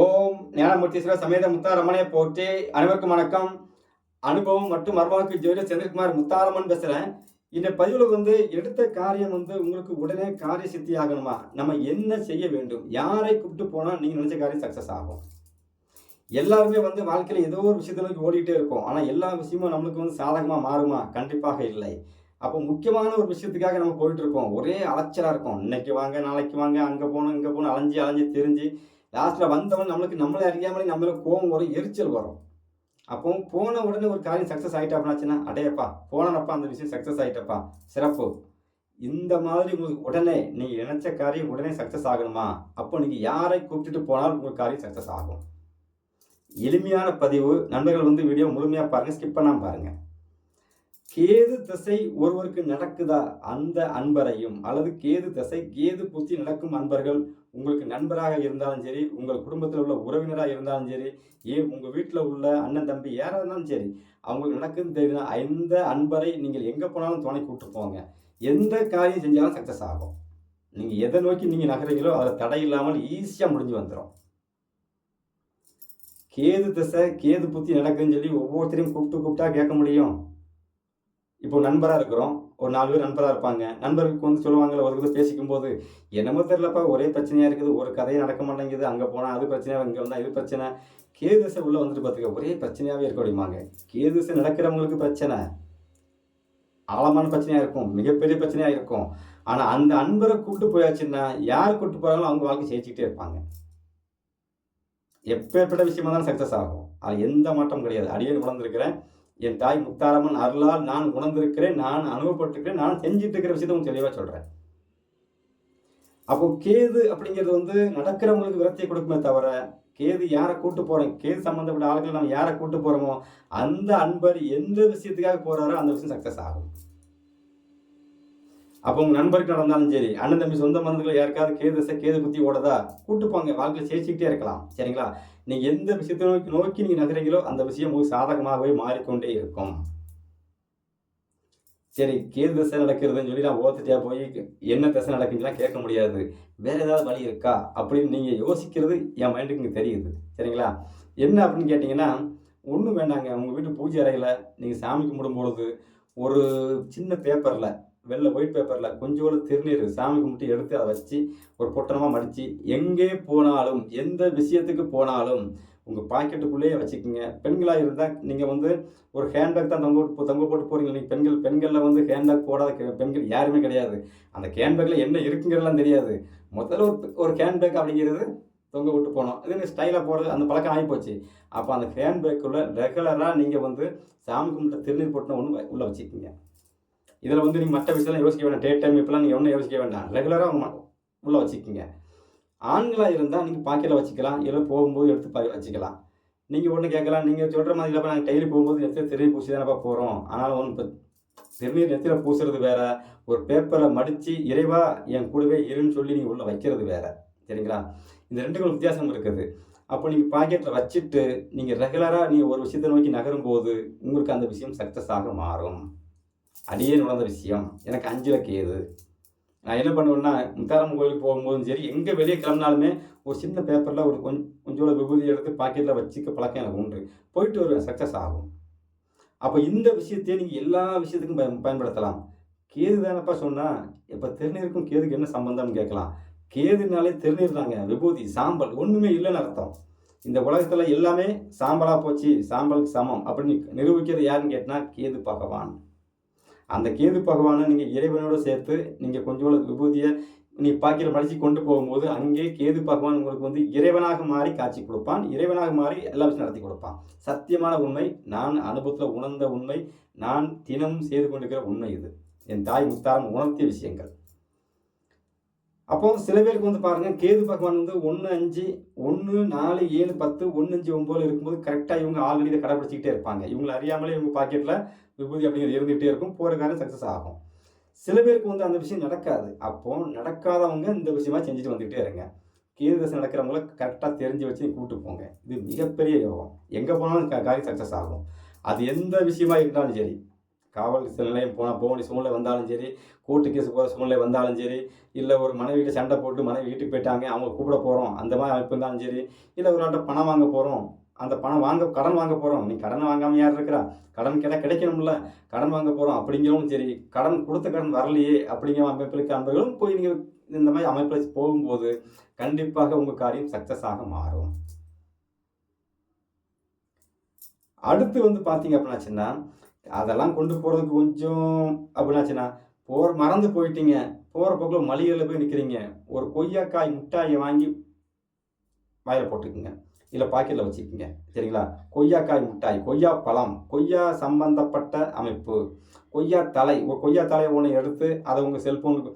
ஓம் ஞானமூர்த்தீஸ்வர சமேத முத்தாரம்மனை போற்றி அனைவருக்கும் வணக்கம். அனுபவம் மற்றும் மர்மாவுக்கு ஜோதிடர் செந்தில்குமார் முத்தாரம்மன் பேசுகிறேன் இந்த பதிவில் வந்து எடுத்த காரியம் வந்து உங்களுக்கு உடனே காரிய சித்தி ஆகணுமா? நம்ம என்ன செய்ய வேண்டும்? யாரை கூப்பிட்டு போனால் நீங்கள் நினச்ச காரியம் சக்ஸஸ் ஆகும்? எல்லாருமே வந்து வாழ்க்கையில் ஏதோ ஒரு விஷயத்தை நோக்கி ஓடிட்டே இருக்கோம் ஆனால் எல்லா விஷயமும் நம்மளுக்கு வந்து சாதகமாக மாறுமா? கண்டிப்பாக இல்லை. அப்போ முக்கியமான ஒரு விஷயத்துக்காக நம்ம போயிட்டு இருக்கோம் ஒரே அலைச்சலாக இருக்கும். இன்னைக்கு வாங்க நாளைக்கு வாங்க அங்கே போகணும் இங்கே போகணும் அலைஞ்சு அலைஞ்சு தெரிஞ்சு லாஸ்ட்டில் வந்தவன் நம்மளுக்கு நம்மளே அறியாமலே நம்மளுக்கு கோவம் வரும் எரிச்சல் வரும். அப்போ போன உடனே ஒரு காரியம் சக்ஸஸ் ஆகிட்டா அப்படின்னாச்சுன்னா அடையப்பா போனப்பா அந்த விஷயம் சக்ஸஸ் ஆகிட்டப்பா சிறப்பு. இந்த மாதிரி உங்களுக்கு உடனே நீங்கள் நினைச்ச காரியம் உடனே சக்ஸஸ் ஆகணுமா? அப்போ நீங்கள் யாரை கூப்பிட்டுட்டு போனாலும் உங்களுக்கு காரியம் சக்ஸஸ் ஆகும். எளிமையான பதிவு. நண்பர்கள் வந்து வீடியோ முழுமையாக பாருங்கள் ஸ்கிப் பண்ணாமல் பாருங்கள் கேது திசை ஒருவருக்கு நடக்குதா? அந்த அன்பரையும் அல்லது கேது திசை கேது புத்தி நடக்கும் அன்பர்கள் உங்களுக்கு நண்பராக இருந்தாலும் சரி உங்கள் குடும்பத்தில் உள்ள உறவினராக இருந்தாலும் சரி ஏன் உங்கள் வீட்டில் உள்ள அண்ணன் தம்பி யாராக இருந்தாலும் சரி அவங்களுக்கு நடக்குதுன்னு தெரியுதுன்னா எந்த அன்பரை நீங்கள் எங்கே போனாலும் துணை கூப்பிட்டு போங்க. எந்த காரியம் செஞ்சாலும் சக்ஸஸ் ஆகும். நீங்கள் எதை நோக்கி நீங்கள் நகரீங்களோ அதில் தடை இல்லாமல் ஈஸியாக முடிஞ்சு வந்துடும் கேது திசை கேது புத்தி நடக்குதுன்னு சொல்லி ஒவ்வொருத்தரையும் கூப்பிட்டு கூப்பிட்டா கேட்க முடியும். இப்போ நண்பராக இருக்கிறோம். ஒரு நாலு பேர் நண்பராக இருப்பாங்க. நண்பர்களுக்கு வந்து சொல்லுவாங்கள்ல ஒரு இது பேசிக்கும் போது என்னமோ தெரிலப்பா ஒரே பிரச்சனையாக இருக்குது. ஒரு கதையை நடக்க மாட்டேங்குது. அங்கே போனால் அது பிரச்சனையாக இங்கே வந்தால் இது பிரச்சனை. கேதுசை உள்ளே வந்துட்டு பார்த்துக்க ஒரே பிரச்சனையாகவே இருக்க முடியுமாங்க கேதுசை நடக்கிறவங்களுக்கு பிரச்சனை. ஆழமான பிரச்சனையாக இருக்கும். மிகப்பெரிய பிரச்சனையாக இருக்கும். ஆனால் அந்த அன்பரை கூப்பிட்டு போயாச்சுன்னா யார் கூப்பிட்டு போகிறாங்களோ அவங்க வாழ்க்கை ஜெயிச்சுக்கிட்டே இருப்பாங்க. எப்பேற்பட்ட விஷயமா தான் சக்ஸஸ் ஆகும். அது எந்த மாற்றம் கிடையாது. அடியே உணர்ந்திருக்கிறேன். என் தாய் முக்தாரம்மன் அருளால் நான் உணர்ந்திருக்கிறேன் நான் அனுபவப்பட்டிருக்கிறேன் நான் செஞ்சுட்டு இருக்கிற விஷயத்தை உங்களுக்கு தெளிவாக சொல்கிறேன் அப்போ கேது அப்படிங்கிறது வந்து நடக்கிறவங்களுக்கு விரத்தியை கொடுக்குமே தவிர கேது யாரை கூட்டு போகிறோம் கேது சம்மந்தப்பட்ட ஆளுகள் நம்ம யாரை கூட்டு போகிறோமோ அந்த அன்பர் எந்த விஷயத்துக்காக போகிறாரோ அந்த விஷயம் சக்ஸஸ் ஆகும். அப்போ உங்கள் நண்பருக்கு நடந்தாலும் சரி அண்ணன் தம்பி சொந்த மருந்துகள் யாருக்காவது கேது கேது குத்தி ஓடதா? கூட்டு போங்க வாழ்க்கையில் ஜெயிச்சுக்கிட்டே இருக்கலாம். சரிங்களா? நீங்கள் எந்த விஷயத்தை நோக்கி நோக்கி நீங்கள் நகரீங்களோ அந்த விஷயம் உங்களுக்கு சாதகமாகவே மாறிக்கொண்டே இருக்கும். சரி கேது திசை நடக்கிறதுன்னு சொல்லி நான் ஓத்துட்டியா போய் என்ன திசை நடக்குதுலாம் கேட்க முடியாது. வேற ஏதாவது வழி இருக்கா? அப்படின்னு நீங்கள் யோசிக்கிறது என் மைண்டுக்கு இங்கே தெரியுது. சரிங்களா? என்ன அப்படின்னு கேட்டிங்கன்னா ஒன்றும் வேண்டாங்க. உங்கள் வீட்டு பூஜை அறையில் நீங்கள் சாமி கும்பிடும் பொழுது ஒரு சின்ன பேப்பரில் வெள்ளை ஒயிட் பேப்பரில் கொஞ்சோண்டு திருநீர் சாமி கும்பிட்டு எடுத்து அதை வச்சு ஒரு பொட்டணமாக மடித்து எங்கே போனாலும் எந்த விஷயத்துக்கு போனாலும் உங்கள் பாக்கெட்டுக்குள்ளேயே வச்சுக்கோங்க. பெண்களாக இருந்தால் நீங்கள் வந்து ஒரு ஹேண்ட்பேக் தான் தொங்க போட்டு தொங்க போட்டு போகிறீங்க நீங்கள் பெண்கள் பெண்களில் வந்து ஹேண்ட்பேக் போடாத பெண்கள் யாருமே கிடையாது. அந்த ஹேண்ட்பேக்கில் என்ன இருக்குங்கிறதெல்லாம் தெரியாது. முதல்ல ஒரு ஒரு ஹேண்ட்பேக் அப்படிங்கிறது தொங்க விட்டு போனோம். இது ஸ்டைலாக போடுறது அந்த பழக்கம் ஆகிப்போச்சு. அப்போ அந்த ஹேண்ட்பேக்குள்ளே ரெகுலராக நீங்கள் வந்து சாமி கும்பிட்ட திருநீர் போட்டுன ஒன்று உள்ளே வச்சுக்கோங்க. இதில் வந்து நீங்கள் மற்ற விஷயம்லாம் யோசிக்க வேண்டாம். டே டைம் இப்போலாம் நீங்கள் ஒன்றும் யோசிக்க வேண்டாம். ரெகுலராக உள்ளே வச்சுக்கோங்க. ஆண்களாக இருந்தால் நீங்கள் பாக்கெட்டில் வச்சுக்கலாம். இல்லை போகும்போது எடுத்து பா வச்சுக்கலாம். நீங்கள் ஒன்று கேட்கலாம். நீங்கள் சொல்கிற மாதிரி இல்லைப்பா நாங்கள் டெய்லி போகும்போது நெத்தியில் திருநீர் பூசி தானப்பா போகிறோம் ஆனாலும் ஒன்று இப்போ திருநீர் நெத்தியில் பூசுறது வேறு. ஒரு பேப்பரை மடித்து இறைவா என் கூடவே இருன்னு சொல்லி நீங்கள் உள்ளே வைக்கிறது வேறு. சரிங்களா? இந்த ரெண்டுக்கும் வித்தியாசம் இருக்குது. அப்போ நீங்கள் பாக்கெட்டில் வச்சுட்டு நீங்கள் ரெகுலராக நீங்கள் ஒரு விஷயத்தை நோக்கி நகரும் போது உங்களுக்கு அந்த விஷயம் சக்ஸஸ் ஆக மாறும். அடியே நடந்த விஷயம். எனக்கு அஞ்சில் கேது நான் என்ன பண்ணுவேன்னா முத்தாரம் கோயிலுக்கு போகும்போதும் சரி எங்கே வெளியே கிளம்பினாலுமே ஒரு சின்ன பேப்பரில் ஒரு கொஞ்சம் கொஞ்சோட விபூதி எடுத்து பாக்கெட்டில் வச்சுக்க பழக்கம் எனக்கு உண்டு. போயிட்டு வருவேன் சக்ஸஸ் ஆகும். அப்போ இந்த விஷயத்தையே நீங்கள் எல்லா விஷயத்துக்கும் பயன் பயன்படுத்தலாம். கேது தானப்பா சொன்னால் இப்போ திருநீருக்கும் கேதுக்கு என்ன சம்பந்தம்னு கேட்கலாம். கேதுனாலே திருநீர் தாங்க. விபூதி சாம்பல் ஒன்றுமே இல்லைன்னு அர்த்தம். இந்த உலகத்தில் எல்லாமே சாம்பலாக போச்சு சாம்பலுக்கு சமம் அப்படின்னு நிரூபிக்கிறது யாருன்னு கேட்டால் கேது பகவான். அந்த கேது பகவானை நீங்கள் இறைவனோட சேர்த்து நீங்கள் கொஞ்சோட விபூதியை நீ பாக்கியில் படித்து கொண்டு போகும்போது அங்கே கேது பகவான் உங்களுக்கு வந்து இறைவனாக மாறி காட்சி கொடுப்பான். இறைவனாக மாறி எல்லா விஷயம் நடத்தி கொடுப்பான். சத்தியமான உண்மை நான் அனுபவத்தில் உணர்ந்த உண்மை நான் தினமும் செய்து கொண்டிருக்கிற உண்மை இது. என் தாய் முத்தாரம் உணர்த்திய விஷயங்கள். அப்போ சில பேருக்கு வந்து பாருங்க கேது பகவான் வந்து ஒன்று அஞ்சு ஒன்று நாலு ஏழு பத்து ஒன்று அஞ்சு ஒம்பது இருக்கும்போது கரெக்டாக இவங்க ஆல்ரெடி இதை கடைப்பிடிச்சிக்கிட்டே இருப்பாங்க. இவங்களை அறியாமலே இவங்க பாக்கெட்டில் விபூதி அப்படிங்கிறது இருந்துகிட்டே இருக்கும் போகிற காரியம் சக்ஸஸ் ஆகும். சில பேருக்கு வந்து அந்த விஷயம் நடக்காது. அப்போ நடக்காதவங்க இந்த விஷயமா செஞ்சுட்டு வந்துகிட்டே இருங்க. கேது தசை நடக்கிறவங்கள கரெக்டாக தெரிஞ்சு வச்சு கூப்பிட்டு போங்க. இது மிகப்பெரிய யோகம். எங்கே போனாலும் கா- காரியம் சக்ஸஸ் ஆகும். அது எந்த விஷயமா இருந்தாலும் சரி காவல் நிலையம் போனால் போக வேண்டிய சூழ்நிலை வந்தாலும் சரி கோர்ட்டு கேஸ் போகிற சூழ்நிலை வந்தாலும் சரி இல்லை ஒரு மனைவிகிட்ட சண்டை போட்டு மனைவி வீட்டுக்கு போயிட்டாங்க அவங்க கூப்பிட போகிறோம் அந்த மாதிரி அமைப்பு இருந்தாலும் சரி இல்லை ஒரு ஆட்ட பணம் வாங்க போகிறோம் அந்த பணம் வாங்க கடன் வாங்க போகிறோம் நீ கடன் வாங்காமல் யார் இருக்கிறா? கடன் கேட்டால் கிடைக்கணும்ல. கடன் வாங்க போகிறோம் அப்படிங்கிறவங்க சரி. கடன் கொடுத்த கடன் வரலையே அப்படிங்கிற அமைப்பிற்கு அன்பர்களும் போய் நீங்கள் இந்த மாதிரி அமைப்பில் போகும்போது கண்டிப்பாக உங்கள் காரியம் சக்ஸஸ் ஆக மாறும். அடுத்து வந்து பார்த்தீங்க அப்படின்னாச்சுன்னா அதெல்லாம் கொண்டு போகிறதுக்கு கொஞ்சம் அப்படின்னாச்சுன்னா போகிற மறந்து போயிட்டீங்க. போகிற போக்கில் மளிகையில் போய் நிற்கிறீங்க ஒரு கொய்யாக்காய் முட்டாயை வாங்கி வாயில் போட்டுக்குங்க. இல்லை பாக்கெட்டில் வச்சுக்கோங்க சரிங்களா? கொய்யாக்காய் மிட்டாய் கொய்யா பழம் கொய்யா சம்பந்தப்பட்ட அமைப்பு கொய்யா தலை ஒரு கொய்யா தலையை ஒன்று எடுத்து அதை உங்கள் செல்ஃபோனுக்கு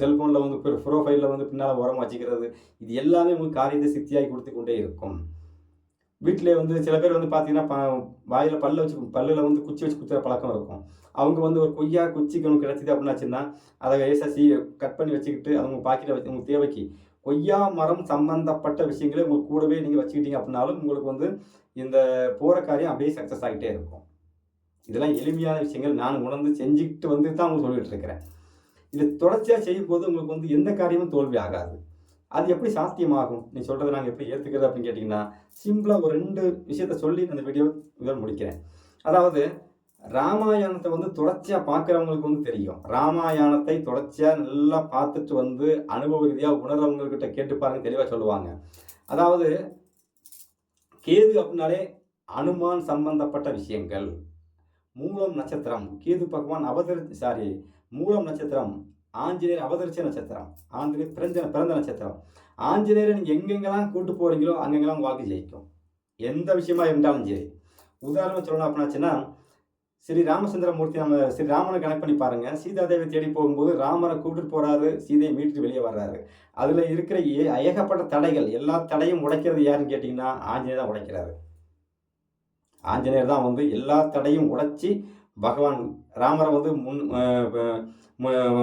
செல்ஃபோனில் வந்து ப்ரோஃபைலில் வந்து பின்னால் உரம் வச்சுக்கிறது இது எல்லாமே உங்களுக்கு காரியத்தை சித்தியாகி கொடுத்து கொண்டே இருக்கும். வீட்டிலே வந்து சில பேர் வந்து பார்த்தீங்கன்னா ப வாயில் பல்ல வச்சு பல்லில் வந்து குச்சி வச்சு குத்துற பழக்கம் இருக்கும். அவங்க வந்து ஒரு கொய்யா குச்சிக்கு ஒன்று கிடச்சிது அப்படின்னாச்சுன்னா அதை ஏசாசி கட் பண்ணி வச்சுக்கிட்டு அவங்க பாக்கெட்டில் வச்சு உங்கள் தேவைக்கு கொய்யா மரம் சம்பந்தப்பட்ட விஷயங்களை உங்களுக்கு கூடவே நீங்கள் வச்சுக்கிட்டீங்க அப்படின்னாலும் உங்களுக்கு வந்து இந்த போகிற காரியம் அப்படியே சக்ஸஸ் ஆகிட்டே இருக்கும். இதெல்லாம் எளிமையான விஷயங்கள். நான் உணர்ந்து செஞ்சுக்கிட்டு வந்து தான் உங்களுக்கு சொல்லிட்டு இருக்கிறேன். இது தொடர்ச்சியாக செய்யும் போது உங்களுக்கு வந்து எந்த காரியமும் தோல்வி ஆகாது. அது எப்படி சாத்தியமாகும்? நீ சொல்கிறத நாங்கள் எப்படி ஏற்றுக்கிறது அப்படின்னு கேட்டிங்கன்னா சிம்பிளாக ஒரு ரெண்டு விஷயத்த சொல்லி அந்த வீடியோ இதோட முடிக்கிறேன். அதாவது ராமாயணத்தை வந்து தொடர்ச்சியாக பார்க்குறவங்களுக்கு வந்து தெரியும். ராமாயணத்தை தொடர்ச்சியாக நல்லா பார்த்துட்டு வந்து அனுபவ ரீதியாக உணர்றவங்கக்கிட்ட கேட்டு பாருங்க தெளிவாக சொல்லுவாங்க. அதாவது கேது அப்படின்னாலே அனுமான் சம்பந்தப்பட்ட விஷயங்கள். மூலம் நட்சத்திரம் கேது பகவான் அவதரி சாரி மூலம் நட்சத்திரம் ஆஞ்சநேயர் அவதரிச்ச நட்சத்திரம் ஆஞ்சநேயர் பிறந்த பிறந்த நட்சத்திரம். ஆஞ்சநேயரை நீங்கள் எங்கெங்கெல்லாம் கூட்டு போகிறீங்களோ அங்கெங்கெல்லாம் வாழ்க்கை ஜெயிக்கும். எந்த விஷயமா இருந்தாலும் சரி. உதாரணம் சொல்லணும் அப்படின்னாச்சுன்னா ஸ்ரீ ராமச்சந்திரமூர்த்தி நம்ம ஸ்ரீ ராமனை கனெக்ட் பண்ணி பாருங்க. சீதாதேவி தேடி போகும்போது ராமரை கூப்பிட்டு போறாரு சீதையை மீட்டு வெளியே வர்றாரு. அதுல இருக்கிற ஏ ஏகப்பட்ட தடைகள் எல்லா தடையும் உடைக்கிறது யாருன்னு கேட்டீங்கன்னா ஆஞ்சநேயர் தான் உடைக்கிறாரு. ஆஞ்சநேயர் தான் வந்து எல்லா தடையும் உடைச்சி பகவான் ராமரை வந்து முன்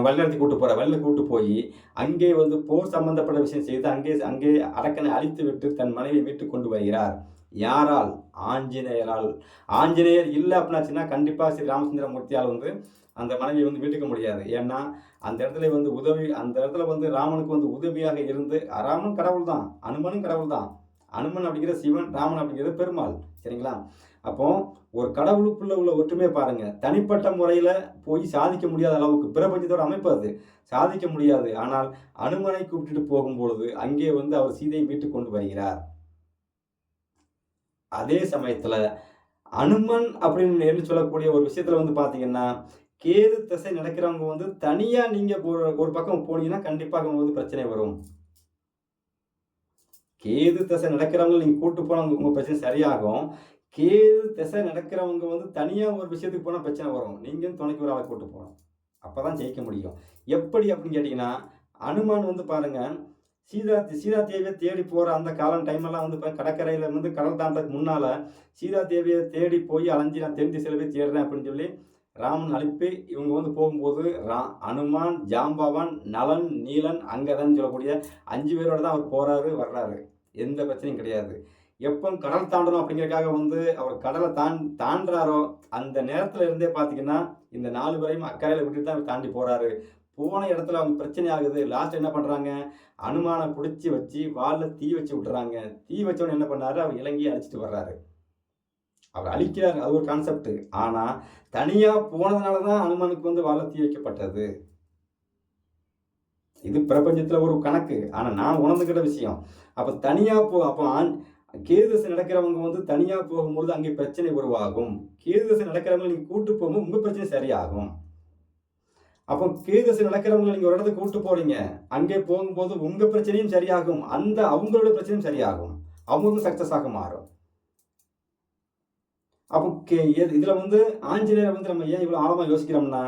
வழிநடத்தி கூட்டு போற வழியில் கூட்டு போய் அங்கே வந்து போர் சம்பந்தப்பட்ட விஷயம் செய்து அங்கே அங்கே அரக்கனை அழித்து விட்டு தன் மனைவியை வீட்டுக்கு கொண்டு வருகிறார். யாரால்? ஆஞ்சநேயரால். ஆஞ்சநேயர் இல்லை அப்படின்னாச்சுன்னா கண்டிப்பாக ஸ்ரீ ராமச்சந்திரமூர்த்தியால் வந்து அந்த மனைவியை வந்து வீட்டுக்க முடியாது. ஏன்னா அந்த இடத்துல வந்து உதவி அந்த இடத்துல வந்து ராமனுக்கு வந்து உதவியாக இருந்து ராமன் கடவுள் தான் அனுமனும் கடவுள் தான் அனுமன் அப்படிங்கிற சிவன் ராமன் அப்படிங்கிறது பெருமாள். சரிங்களா? அப்போ ஒரு கடவுளுக்குள்ள உள்ள ஒற்றுமையை பாருங்க. தனிப்பட்ட முறையில் போய் சாதிக்க முடியாத அளவுக்கு பிரபஞ்சத்தோட அமைப்பு அது. சாதிக்க முடியாது. ஆனால் அனுமனை கூப்பிட்டுட்டு போகும்பொழுது அங்கே வந்து அவர் சீதையை மீட்டு கொண்டு வருகிறார். அதே சமயத்தில் அனுமன் அப்படின்னு என்று சொல்லக்கூடிய ஒரு விஷயத்தில் வந்து பார்த்தீங்கன்னா கேது திசை நடக்கிறவங்க வந்து தனியாக நீங்கள் ஒரு பக்கம் போனீங்கன்னா கண்டிப்பாக வந்து பிரச்சனை வரும். கேது திசை நடக்கிறவங்க நீங்கள் கூட்டு போனால் உங்கள் பிரச்சனை சரியாகும். கேது திசை நடக்கிறவங்க வந்து தனியாக ஒரு விஷயத்துக்கு போனால் பிரச்சனை வரும். நீங்கள் துணைக்கு ஒரு ஆளை கூட்டு போகணும். அப்போ தான் ஜெயிக்க முடியும். எப்படி அப்படின்னு கேட்டிங்கன்னா அனுமான் வந்து பாருங்கள் சீதா சீதா தேவியை தேடி போகிற அந்த காலம் டைமெல்லாம் வந்து இப்போ கடற்கரையில் வந்து கடல் தாண்டதுக்கு முன்னால் சீதா தேவியை தேடி போய் அலைஞ்சி நான் தென் திசையில் போய் தேடுறேன் அப்படின்னு சொல்லி ராமன் அனுப்பி இவங்க வந்து போகும்போது ரா அனுமான் ஜாம்பவான் நலன் நீலன் அங்கதன் சொல்லக்கூடிய அஞ்சு பேரோட தான் அவர் போகிறாரு வர்றாரு. எந்த பிரச்சனையும் கிடையாது. எப்போ கடல் தாண்டணும் அப்படிங்கிறக்காக வந்து அவர் கடலை தான் தாண்டுறாரோ அந்த நேரத்தில் இருந்தே பார்த்தீங்கன்னா இந்த நாலு பேரையும் அக்கறையில் விட்டுட்டு தான் தாண்டி போகிறாரு போன இடத்துல அவங்க பிரச்சனை ஆகுது. லாஸ்ட் என்ன பண்ணுறாங்க அனுமானை பிடிச்சி வச்சு வாலில் தீ வச்சு விட்டுறாங்க தீ வச்சவன என்ன பண்ணாரு? அவர் இலங்கையை அழிச்சிட்டு வர்றாரு. அவர் அழிக்கிறார். அது ஒரு கான்செப்ட் ஆனால் தனியாக போனதுனால தான் அனுமனுக்கு வந்து வாழ தீ வைக்கப்பட்டது. இது பிரபஞ்சத்தில் ஒரு கணக்கு. ஆனால் நான் உணர்ந்துக்கிட்ட விஷயம். அப்போ தனியாக போ அப்போ ஆண் கேதுதசை நடக்கிறவங்க வந்து தனியாக போகும்போது அங்கே பிரச்சனை உருவாகும். கேதுதசை நடக்கிறவங்க நீங்கள் கூட்டு போகும்போது உங்கள் பிரச்சனை சரியாகும். அப்போ கேதசை நடக்கிறவங்களை நீங்கள் ஒரு இடத்துக்கு கூட்டு போறீங்க. அங்கே போகும்போது உங்கள் பிரச்சனையும் சரியாகும். அந்த அவங்களோட பிரச்சனையும் சரியாகும். அவங்களும் சக்ஸஸ் ஆக மாறும். அப்போ கே இதில் வந்து ஆஞ்சநேயர் வந்து நம்ம ஏன் இவ்வளோ ஆழமாக யோசிக்கிறோம்னா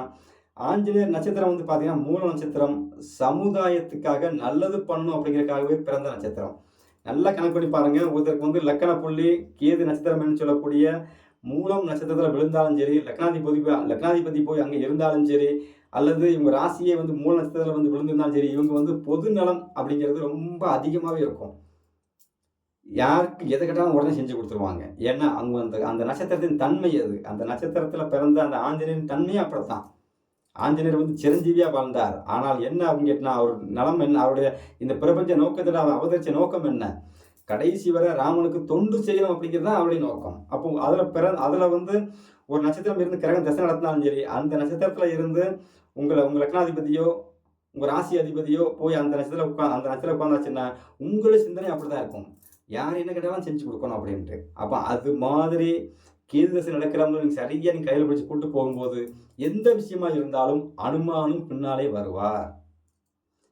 ஆஞ்சநேயர் நட்சத்திரம் வந்து பார்த்தீங்கன்னா மூல நட்சத்திரம். சமுதாயத்துக்காக நல்லது பண்ணும் அப்படிங்கிறதுக்காகவே பிறந்த நட்சத்திரம். நல்லா கணக்கு பண்ணி பாருங்க. ஒருத்தருக்கு வந்து லக்கண புள்ளி கேது நட்சத்திரம் சொல்லக்கூடிய மூலம் நட்சத்திரத்தில் விழுந்தாலும் சரி லக்னாதிபதி லக்னாதிபதி போய் அங்கே இருந்தாலும் சரி அல்லது இவங்க ராசியே வந்து மூல நட்சத்திரத்தில் வந்து விழுந்திருந்தாலும் சரி இவங்க வந்து பொது நலம் அப்படிங்கிறது ரொம்ப அதிகமாகவே இருக்கும். யாருக்கு எதை கேட்டாலும் உடனே செஞ்சு கொடுத்துருவாங்க. ஏன்னா அவங்க அந்த அந்த நட்சத்திரத்தின் தன்மை அது. அந்த நட்சத்திரத்தில் பிறந்த அந்த ஆஞ்சநேயரின் தன்மையும் அப்படித்தான். ஆஞ்சநேயர் வந்து சிரஞ்சீவியாக வாழ்ந்தார். ஆனால் என்ன அப்படின்னு கேட்டினா அவர் நலம் என்ன அவருடைய இந்த பிரபஞ்ச நோக்கத்தில் அவர் அவதரித்த நோக்கம் என்ன? கடைசி வரை ராமனுக்கு தொண்டு செய்யணும் அப்படிங்கிறது தான் அவருடைய நோக்கம். அப்போ அதில் பிற அதில் வந்து ஒரு நட்சத்திரம் இருந்து கிரகம் திசை நடத்தினாலும் சரி அந்த நட்சத்திரத்தில் இருந்து உங்களை உங்கள் லக்னாதிபதியோ உங்கள் ராசி அதிபதியோ போய் அந்த நட்சத்திரம் உட்கா அந்த நட்சத்திரம் உட்காந்தாச்சுன்னா உங்களுடைய சிந்தனை அப்படி தான் இருக்கும். யார் என்ன கேட்டாலும் செஞ்சு கொடுக்கணும் அப்படின்ட்டு. அப்போ அது மாதிரி கேது தசை நடக்கிறவங்க நீங்கள் சரியாக நீங்கள் கையில் பிடிச்சி கூட்டு போகும்போது எந்த விஷயமா இருந்தாலும் அனுமானும் பின்னாலே வருவார்.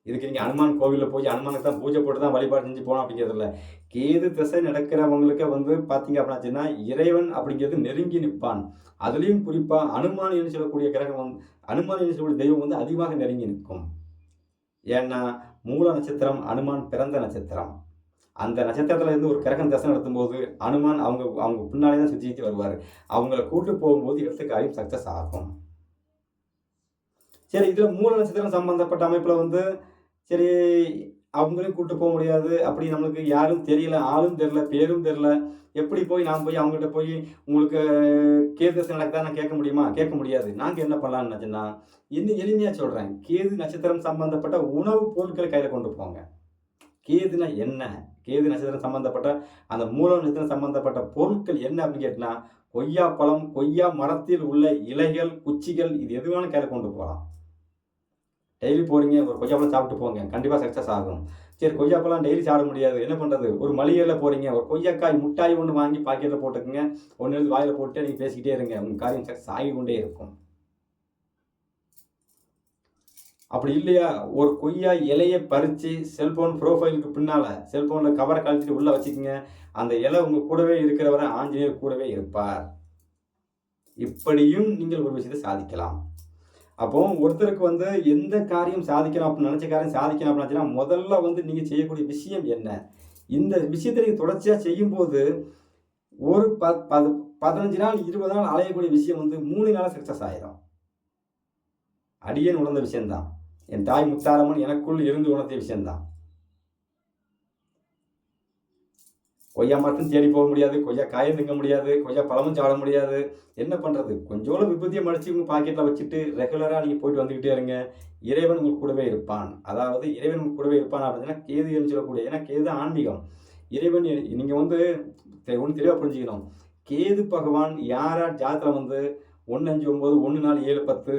இதுக்கு நீங்கள் அனுமான் கோவிலில் போய் அனுமானுக்கு தான் பூஜை போட்டு தான் வழிபாடு செஞ்சு போகணும் அப்படிங்கிறது இல்லை. கேது திசை நடக்கிறவங்களுக்கு வந்து பார்த்தீங்க அப்படின்னாச்சுன்னா இறைவன் அப்படிங்கிறது நெருங்கி நிற்பான். அதுலேயும் குறிப்பாக அனுமான் என்று சொல்லக்கூடிய கிரகம் வந்து அனுமான் என்று சொல்லக்கூடிய தெய்வம் வந்து அதிகமாக நெருங்கி நிற்கும். ஏன்னா மூல நட்சத்திரம் அனுமான் பிறந்த நட்சத்திரம். அந்த நட்சத்திரத்தில் இருந்து ஒரு கிரகம் தசை நடத்தும்போது அனுமான் அவங்க அவங்க பின்னாலே தான் சுற்றி சுற்றி வருவார். அவங்கள கூட்டு போகும்போது எடுத்த காரியம் சக்ஸஸ் ஆகும். சரி இதில் மூல நட்சத்திரம் சம்பந்தப்பட்ட அமைப்பில் வந்து சரி அவங்களையும் கூட்டு போக முடியாது. அப்படி நம்மளுக்கு யாரும் தெரியல ஆளும் தெரில பேரும் தெரில எப்படி போய் நான் போய் அவங்ககிட்ட போய் உங்களுக்கு கேது தசை நடக்குதா நான் கேட்க முடியுமா? கேட்க முடியாது. நாங்கள் என்ன பண்ணலான்னு நினச்சேன்னா இன்னும் எளிமையாக சொல்கிறேன் கேது நட்சத்திரம் சம்மந்தப்பட்ட உணவுப் பொருட்களை கையில் கொண்டு போங்க. கேதுனா என்ன? கேது நட்சத்திரம் சம்மந்தப்பட்ட அந்த மூல நட்சத்திரம் சம்மந்தப்பட்ட பொருட்கள் என்ன அப்படின்னு கேட்டால் கொய்யா பழம் கொய்யா மரத்தில் உள்ள இலைகள் குச்சிகள் இது எது கையில் கொண்டு போகலாம். டெய்லி போகிறீங்க ஒரு கொய்யாப்பழம் சாப்பிட்டு போங்க கண்டிப்பாக சக்ஸஸ் ஆகும். சரி கொய்யாப்பழம் டெய்லி சாப்பிட முடியாது. என்ன பண்ணுறது ஒரு மளிகையில் போகிறீங்க ஒரு கொய்யாக்காய் முட்டாய் ஒன்று வாங்கி பாக்கெட்டில் போட்டுக்கோங்க. ஒன்று எழுதி வாயில் போட்டு நீங்கள் பேசிக்கிட்டே இருங்க. உங்கள் காரியம் சக்ஸஸ் ஆகி கொண்டே இருக்கும். அப்படி இல்லையா? ஒரு கொய்யா இலையை பறித்து செல்ஃபோன் ப்ரோஃபைலுக்கு பின்னால் செல்ஃபோனில் கவரை கழிச்சிட்டு உள்ளே வச்சுக்கோங்க. அந்த இலை உங்கள் கூடவே இருக்கிறவரை ஆஞ்சநேயர் கூடவே இருப்பார். இப்படியும் நீங்கள் ஒரு விஷயத்தை சாதிக்கலாம். அப்போ ஒருத்தருக்கு வந்து எந்த காரியம் சாதிக்கணும் அப்படின்னு நினச்ச காரியம் சாதிக்கணும் அப்படின்னு முதல்ல வந்து நீங்கள் செய்யக்கூடிய விஷயம் என்ன? இந்த விஷயத்தை நீங்கள் தொடர்ச்சியாக செய்யும்போது ஒரு ப பது பதினஞ்சு நாள் இருபது நாள் அலையக்கூடிய விஷயம் வந்து மூணு நாள் சக்ஸஸ் ஆயிரும். அடியேன் உணர்ந்த விஷயம்தான். என் தாய் முத்தாரம்மன் எனக்குள் இருந்து உணர்த்திய விஷயம்தான். கொய்யா மரத்தும் தேடி போக முடியாது கொய்யா காயம் திங்க முடியாது கொய்யா பழமும் சாட முடியாது. என்ன பண்ணுறது கொஞ்சோட விபூதியை மடிச்சு உங்கள் பாக்கெட்டில் வச்சுட்டு ரெகுலராக நீங்கள் போயிட்டு வந்துக்கிட்டே இருங்க. இறைவன் உங்களுக்கு கூடவே இருப்பான். அதாவது இறைவன் உங்கள் கூடவே இருப்பான் அப்படின்னா கேதுன்னு சொல்லக்கூடிய ஏன்னா கேது ஆன்மீகம். இறைவன் நீங்கள் வந்து ஒன்று தெளிவாக புரிஞ்சுக்கணும். கேது பகவான் யாரார் ஜாத்திரம் வந்து ஒன்று அஞ்சு ஒம்பது ஒன்று நாலு ஏழு பத்து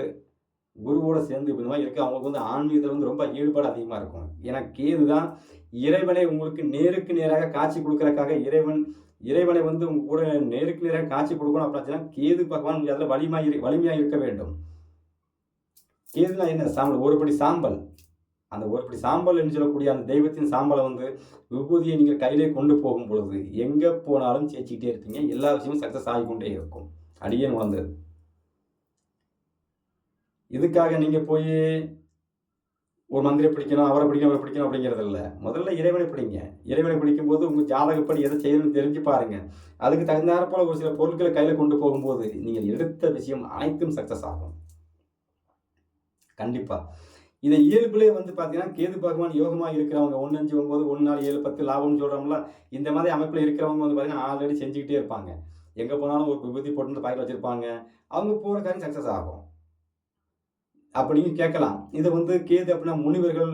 குருவோட சேர்ந்து இந்த மாதிரி இருக்குது அவங்களுக்கு வந்து ஆன்மீகத்தில் வந்து ரொம்ப ஈடுபாடு அதிகமாக இருக்கும். ஏன்னா கேது தான் இறைவனை உங்களுக்கு நேருக்கு நேராக காட்சி கொடுக்கறக்காக இறைவன் இறைவனை வந்து உங்க கூட நேருக்கு நேராக காட்சி கொடுக்கணும் அப்படின்னா கேது பகவான் அதில் வலிமையாக வலிமையாக இருக்க வேண்டும். கேதுனா என்ன? சாம்பல். ஒருபடி சாம்பல். அந்த ஒருபடி சாம்பல் என்று சொல்லக்கூடிய அந்த தெய்வத்தின் சாம்பலை வந்து விபூதியை நீங்கள் கையிலே கொண்டு போகும் பொழுது எங்கே போனாலும் சேச்சிக்கிட்டே இருப்பீங்க. எல்லா விஷயமும் சக்ஸஸ் ஆகிக்கொண்டே இருக்கும். அடியே உணர்ந்தது. இதுக்காக நீங்கள் போய் ஒரு மந்திரி பிடிக்கணும் அவரை பிடிக்கணும் அவரை பிடிக்கணும் அப்படிங்கிறது இல்லை. முதல்ல இறைவனை பிடிங்க. இறைவனை பிடிக்கும்போது உங்கள் ஜாதகப்படி எதை செய்யணும்னு தெரிஞ்சு பாருங்கள் அதுக்கு தகுந்தாற போல் ஒரு சில பொருட்களை கையில் கொண்டு போகும்போது நீங்கள் எடுத்த விஷயம் அனைத்தும் சக்ஸஸ் ஆகும். கண்டிப்பாக இதை இயல்புலேயே வந்து பார்த்தீங்கன்னா கேது பகவான் யோகமாக இருக்கிறவங்க ஒன்று அஞ்சு ஒம்பது ஒன்று நாலு ஏழு பத்து லாபம்னு சொல்கிறோம்ல இந்த மாதிரி அமைப்பில் இருக்கிறவங்க வந்து பார்த்தீங்கன்னா ஆல்ரெடி செஞ்சுக்கிட்டே இருப்பாங்க. எங்கே போனாலும் ஒரு விபூதி போட்டு பாக்கெட் வச்சுருப்பாங்க. அவங்க போகிற காரியம் சக்ஸஸ் ஆகும். அப்படின்னு கேட்கலாம். இது வந்து கேது அப்படின்னா முனிவர்கள்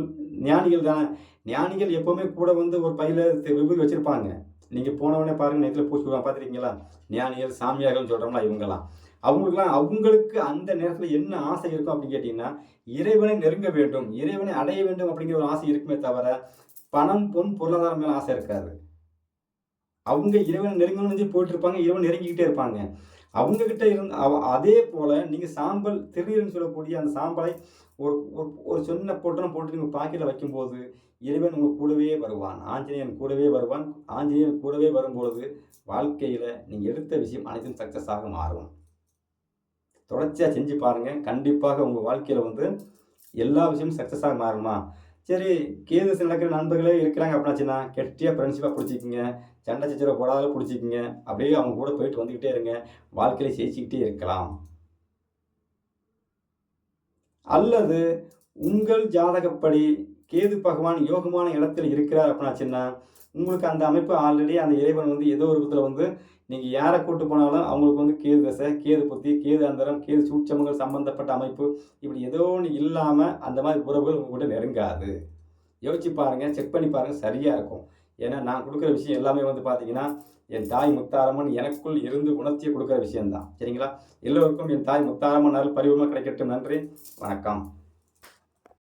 ஞானிகள் தானே ஞானிகள் எப்போவுமே கூட வந்து ஒரு பையில விபூதி வச்சுருப்பாங்க. நீங்கள் போனவொடனே பாருங்கள் நேரத்தில் பூச்சி பார்த்துருக்கீங்களா? ஞானிகள் சாமியார்கள்னு சொல்கிறோம்ல இவங்கெல்லாம். அவங்களுக்குலாம் அவங்களுக்கு அந்த நேரத்தில் என்ன ஆசை இருக்கும் அப்படின்னு கேட்டிங்கன்னா இறைவனை நெருங்க வேண்டும் இறைவனை அடைய வேண்டும் அப்படிங்கிற ஒரு ஆசை இருக்குமே தவிர பணம் பொன் பொருளாதாரம் மேலே ஆசை இருக்காது. அவங்க இறைவனை நெருங்கணும்னு போயிட்டு இருப்பாங்க இறைவன் நெருங்கிக்கிட்டே இருப்பாங்க. அவங்கக்கிட்ட இருந்த அதே போல் நீங்கள் சாம்பல் திருநீர்னு சொல்லக்கூடிய அந்த சாம்பலை ஒரு ஒரு சின்ன பொட்டனம் போட்டு நீங்கள் பாக்கெட்டில் வைக்கும்போது இறைவன் உங்கள் கூடவே வருவான் ஆஞ்சநேயன் கூடவே வருவான் ஆஞ்சநேயன் கூடவே வரும்பொழுது வாழ்க்கையில் நீங்கள் எடுத்த விஷயம் அனைத்தும் சக்ஸஸாக மாறும். தொடர்ச்சியாக செஞ்சு பாருங்கள் கண்டிப்பாக உங்கள் வாழ்க்கையில் வந்து எல்லா விஷயமும் சக்ஸஸாக மாறுமா? சரி கேது நடக்கிற நண்பர்களே இருக்கிறாங்க அப்படின்னாச்சுன்னா கெட்டியாக ஃப்ரெண்ட்ஷிப்பாக பிடிச்சிக்கிங்க. சண்டை சச்சரவை போடாத பிடிச்சிக்கிங்க. அப்படியே அவங்க கூட போயிட்டு வந்துக்கிட்டே இருங்க. வாழ்க்கையில் ஜெயிச்சுக்கிட்டே இருக்கலாம். அல்லது உங்கள் ஜாதகப்படி கேது பகவான் யோகமான இடத்தில் இருக்கிறார் அப்படின்னாச்சுன்னா உங்களுக்கு அந்த அமைப்பு ஆல்ரெடி அந்த இறைவன் வந்து ஏதோ ஒரு விதத்தில் வந்து நீங்கள் யாரை கூட்டு போனாலும் அவங்களுக்கு வந்து கேது தசை கேது புத்தி கேது அந்தரம் கேது சூட்சமங்கள் சம்பந்தப்பட்ட அமைப்பு இப்படி ஏதோ ஒன்று இல்லாமல் அந்த மாதிரி உறவுகள் உங்கள்கிட்ட நெருங்காது. யோசிச்சு பாருங்கள் செக் பண்ணி பாருங்கள் சரியாக இருக்கும். ஏன்னா நான் கொடுக்குற விஷயம் எல்லாமே வந்து பார்த்தீங்கன்னா என் தாய் முத்தாரம்மன் எனக்குள் இருந்து உணர்த்திய கொடுக்குற விஷயம்தான். சரிங்களா? எல்லோருக்கும் என் தாய் முத்தாரம்மன் அருள் பரிவுமா கிடைக்கட்டும். நன்றி. வணக்கம்.